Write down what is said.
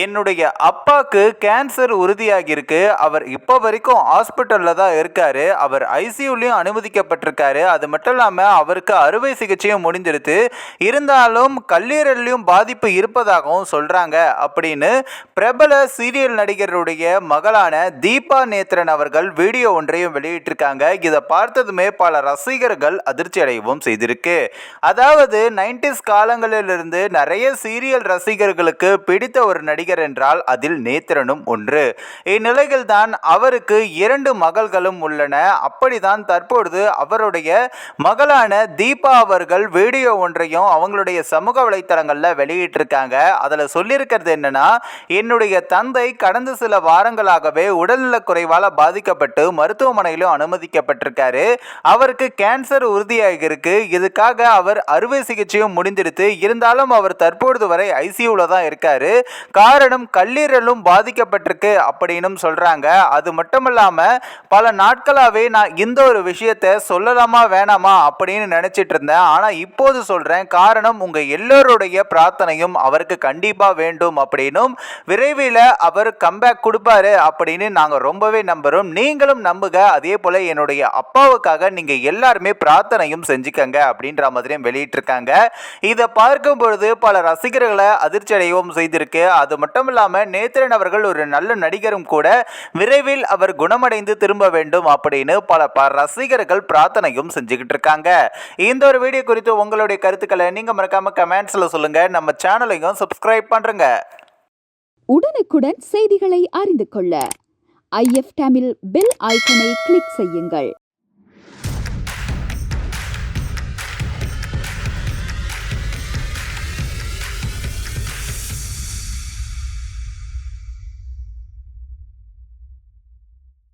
என்னுடைய அப்பாவுக்கு கேன்சர் உறுதியாகியிருக்கு. அவர் இப்போ வரைக்கும் ஹாஸ்பிட்டலில் தான் இருக்கார். அவர் ஐசியூலையும் அனுமதிக்கப்பட்டிருக்காரு. அது மட்டும் இல்லாமல் அவருக்கு அறுவை சிகிச்சையும் முடிஞ்சிருது இருந்தாலும் கல்லீரல்லையும் பாதிப்பு இருப்பதாகவும் சொல்கிறாங்க அப்படின்னு பிரபல சீரியல் நடிகருடைய மகளான தீபா நேத்ரன் அவர்கள் வீடியோ ஒன்றையும் வெளியிட்டிருக்காங்க. இதை பார்த்ததுமே பல ரசிகர்கள் அதிர்ச்சி அடையவும் செய்திருக்கு. அதாவது நைன்டிஸ் காலங்களிலிருந்து நிறைய சீரியல் ரசிகர்களுக்கு பிடித்த ஒரு நடிகர் என்றால் அதில் நேத்திரனும் ஒன்று. இந்நிலையில் தான் அவருக்கு இரண்டு மகள்களும் உள்ளன. அப்படிதான் தற்பொழுது அவருடைய மகளான தீபா அவர்கள் வீடியோ ஒன்றையும் அவங்களுடைய சமூக வலைத்தளங்களில் வெளியிட்டிருக்காங்க. அதில் சொல்லியிருக்கிறது என்னன்னா என்னுடைய தந்தை கடந்த சில வாரங்களாகவே உடல்நலக் குறைவால் பாதிக்கப்பட்டு மருத்துவமனையிலும் அனுமதிக்கப்பட்டிருக்காரு. அவருக்கு கேன்சர் உறுதியாகியிருக்கு இதுக்காக அவர் அறுவை சிகிச்சையும் முடிந்திருத்து இருந்தாலும் அவர் தற்பொழுது வரை ஐசியூவில் தான் இருக்காரு. காரணம் காரணம் கல்லீரலும் பாதிக்கப்பட்டிருக்கு அப்படின்னும் சொல்கிறாங்க அது மட்டும் இல்லாமல் பல நாட்களாகவே நான் இந்த ஒரு விஷயத்தை சொல்லலாமா வேணாமா அப்படின்னு நினச்சிட்டு இருந்தேன். ஆனால் இப்போது சொல்கிறேன் காரணம் உங்கள் எல்லோருடைய பிரார்த்தனையும் அவருக்கு கண்டிப்பாக வேண்டும் அப்படின்னும் விரைவில் அவர் கம்பேக் கொடுப்பாரு அப்படின்னு நாங்கள் ரொம்பவே நம்புகிறோம் நீங்களும் நம்புக அதே போல் என்னுடைய அப்பாவுக்காக நீங்கள் எல்லாருமே பிரார்த்தனையும் செஞ்சுக்கங்க அப்படின்ற மாதிரியும் வெளியிட்டிருக்காங்க. இதை பார்க்கும் பொழுது பல ரசிகர்களை அதிர்ச்சி அடையவும் செய்திருக்கு. அது மட்டும் இல்லாமல் நேத்திரன் அவர்கள் ஒரு நல்ல நடிகரும் கூட விரைவில் அவர் குணமடைந்து திரும்ப வேண்டும் அப்படின்னு பல பல ரசிகர்கள் பிரார்த்தனையும் செஞ்சுக்கிட்டு இருக்காங்க. இந்த ஒரு வீடியோ குறித்து உங்களுடைய கருத்துக்களை நீங்கள் மறக்காம கமெண்ட்ஸில் சொல்லுங்க. நம்ம சேனலையும் சப்ஸ்கிரைப் பண்ணுறங்க உடனுக்குடன் செய்திகளை அறிந்து கொள்ள. ஐஎஃப் தமிழ் பெல் ஐக்கனை கிளிக் செய்யுங்கள்.